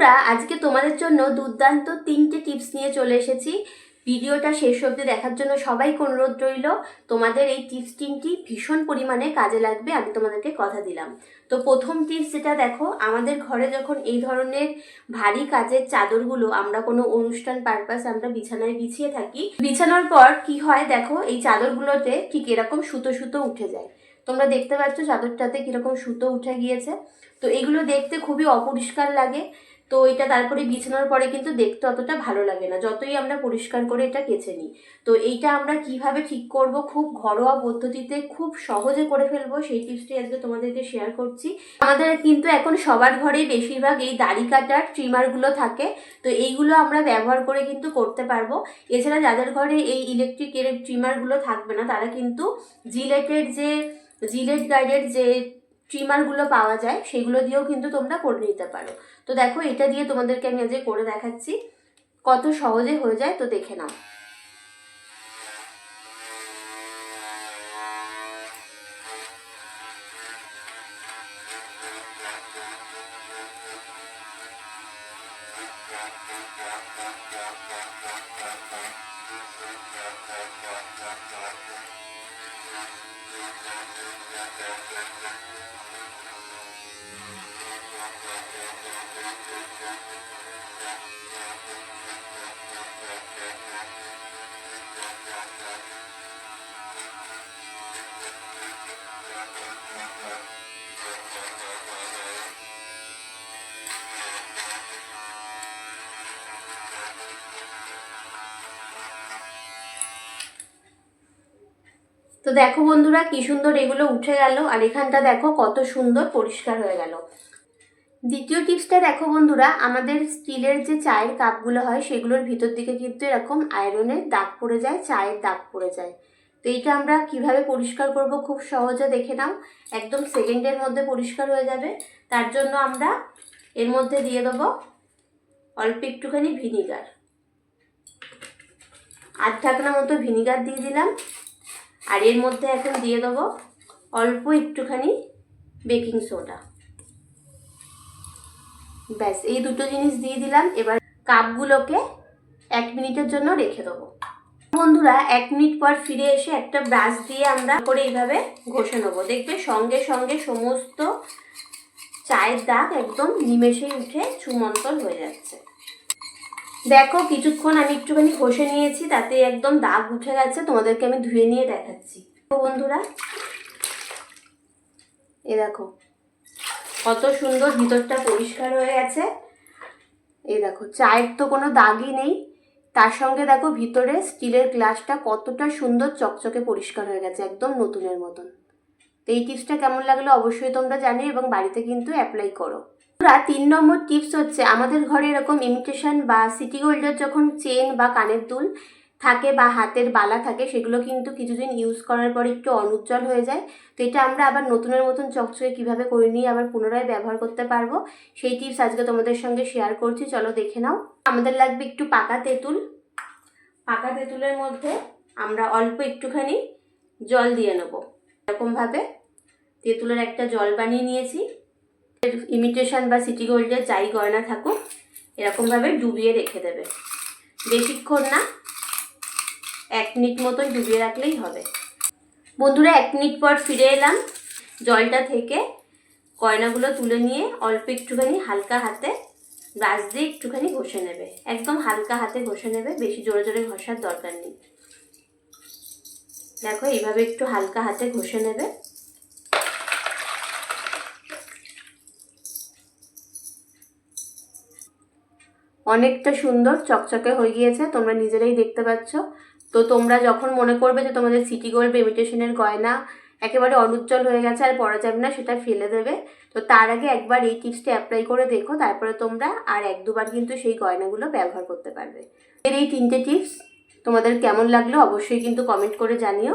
বন্ধুরা, আজকে তোমাদের জন্য দুর্দান্ত তিনটে টিপস নিয়ে চলে এসেছি। ভিডিওটা শেষ অবধি দেখার জন্য সবাইকে অনুরোধ রইল। তোমাদের এই টিপস তিনটি ভীষণ পরিমাণে কাজে লাগবে, আমি তোমাদেরকে কথা দিলাম। তো প্রথম টিপস যেটা, দেখো, আমাদের ঘরে যখন এই ধরনের ভারী কাজের চাদরগুলো আমরা কোনো অনুষ্ঠান পারপাস আমরা বিছানায় বিছিয়ে থাকি, বিছানোর পর কি হয়, দেখো, এই চাদরগুলোতে ঠিক এরকম সুতো সুতো উঠে যায়। তোমরা দেখতে পাচ্ছ চাদরটাতে কীরকম সুতো উঠে গিয়েছে। তো এগুলো দেখতে খুবই অপরিষ্কার লাগে। তো এটা তারপরে বিছানোর পরে কিন্তু দেখতে অতটা ভালো লাগে না, যতই আমরা পরিষ্কার করে এটা কেচে নিই। তো এইটা আমরা কীভাবে ঠিক করব, খুব ঘরোয়া পদ্ধতিতে খুব সহজে করে ফেলব, সেই টিপসটি আজকে তোমাদেরকে শেয়ার করছি। আমাদের কিন্তু এখন সবার ঘরেই বেশিরভাগ এই দাড়ি কাটার ট্রিমারগুলো থাকে, তো এইগুলো আমরা ব্যবহার করে কিন্তু করতে পারব। এছাড়া যাদের ঘরে এই ইলেকট্রিকের ট্রিমারগুলো থাকবে না, তারা কিন্তু জিলেটের যে জিলেট গাইডের যে ট্রিমারগুলো পাওয়া যায়, সেগুলো দিয়েও কিন্তু তোমরা করে নিতে পারো। তো দেখো, এটা দিয়ে তোমাদেরকে আমি আজকে করে দেখাচ্ছি। কত সহজে হয়ে যায়, তো দেখে নাও। তো দেখো বন্ধুরা, কি সুন্দর এগুলো উঠে গেল, আর এখানটা দেখো কত সুন্দর পরিষ্কার হয়ে গেল। দ্বিতীয় টিপসটা দেখো বন্ধুরা, আমাদের স্টিলের যে চায়ের কাপগুলো হয়, সেগুলোর ভিতর দিকে কিন্তু এরকম আয়রনের দাগ পড়ে যায়, চায়ের দাগ পড়ে যায়। তো এইটা আমরা কীভাবে পরিষ্কার করব খুব সহজে দেখে নাও, একদম সেকেন্ডের মধ্যে পরিষ্কার হয়ে যাবে। তার জন্য আমরা এর মধ্যে দিয়ে দেবো অল্প একটুখানি ভিনিগার। আধ ঢাকনা মতো ভিনিগার দিয়ে দিলাম। আর এর মধ্যে এখন দিয়ে দেবো অল্প একটুখানি বেকিং সোডা। ব্যাস, এই দুটো জিনিস দিয়ে দিলাম। এবার কাপগুলোকে এক মিনিটের জন্য রেখে দেবো। বন্ধুরা, এক মিনিট পর ফিরে এসে একটা ব্রাশ দিয়ে আমরা করে এইভাবে ঘষে নেব। দেখবে সঙ্গে সঙ্গে সমস্ত চায়ের দাগ একদম নিমেষেই উঠে চুমন্তর হয়ে যাচ্ছে। দেখো, কিছুক্ষণ আমি একটুখানি ঘষে নিয়েছি, তাতে একদম দাগ উঠে গেছে, তোমাদেরকে আমি ধুয়ে নিয়ে দেখাচ্ছি। বন্ধুরা, এ দেখো, কত সুন্দর ভিতরটা পরিষ্কার হয়ে গেছে। এ দেখো, চায়ের তো কোনো দাগই নেই। তার সঙ্গে দেখো, ভিতরে স্টিলের গ্লাসটা কতটা সুন্দর চকচকে পরিষ্কার হয়ে গেছে, একদম নতুনের মতন। এই টিপসটা কেমন লাগল অবশ্যই তোমরা জানিও এবং বাড়িতে কিন্তু অ্যাপ্লাই করো। বন্ধুরা, তিন নম্বর টিপস হচ্ছে আমাদের ঘরে এরকম ইমিটেশন বা সিটি গোল্ডের যখন চেন বা কানের দুল থাকে বা হাতের বালা থাকে সেগুলো কিন্তু কিছুদিন ইউজ করার পর একটু অনুজ্জ্বল হয়ে যায়। তো এটা আমরা আবার নতুনের মতন চকচকে কীভাবে করে নিয়ে আবার পুনরায় ব্যবহার করতে পারব সেই টিপস আজকে তোমাদের সঙ্গে শেয়ার করছি চলো দেখে নাও। আমাদের লাগবে একটু পাকা তেঁতুল। পাকা তেঁতুলের মধ্যে আমরা অল্প একটুখানি জল দিয়ে নেব। এরকমভাবে তেঁতুলের একটা জল বানিয়ে নিয়েছি। ইমিটেশন বা সিটি গোল্ডের যাই গয়না থাকুক, এরকমভাবে ডুবিয়ে রেখে দেবে। বেশিক্ষণ না, এক মিনিট মতন ডুবিয়ে রাখলেই হবে। বন্ধুরা, এক মিনিট পর ফিরে এলাম। জলটা থেকে গয়নাগুলো তুলে নিয়ে অল্প একটুখানি হালকা হাতে ব্রাশ দিয়ে একটুখানি ঘষে নেবে। একদম হালকা হাতে ঘষে নেবে, বেশি জোরে জোরে ঘষার দরকার নেই। দেখো, এইভাবে একটু হালকা হাতে ঘষে নেবে। অনেকটা সুন্দর, চকচকে হয়ে গিয়েছে, তোমরা নিজেরাই দেখতে পাচ্ছ। তো তোমরা যখন মনে করবে যে তোমাদের সিটি গোল্ড ইমিটেশনের গয়না একেবারে অনুজ্জ্বল হয়ে গেছে আর পরা যাবে না, সেটা ফেলে দেবে। তো তার আগে একবার এই টিপসটা অ্যাপ্লাই করে দেখো, তারপরে তোমরা আর এক দুবার কিন্তু সেই গয়নাগুলো ব্যবহার করতে পারবে। এর এই তিনটে টিপস তোমাদের কেমন লাগল অবশ্যই কিন্তু কমেন্ট করে জানিও।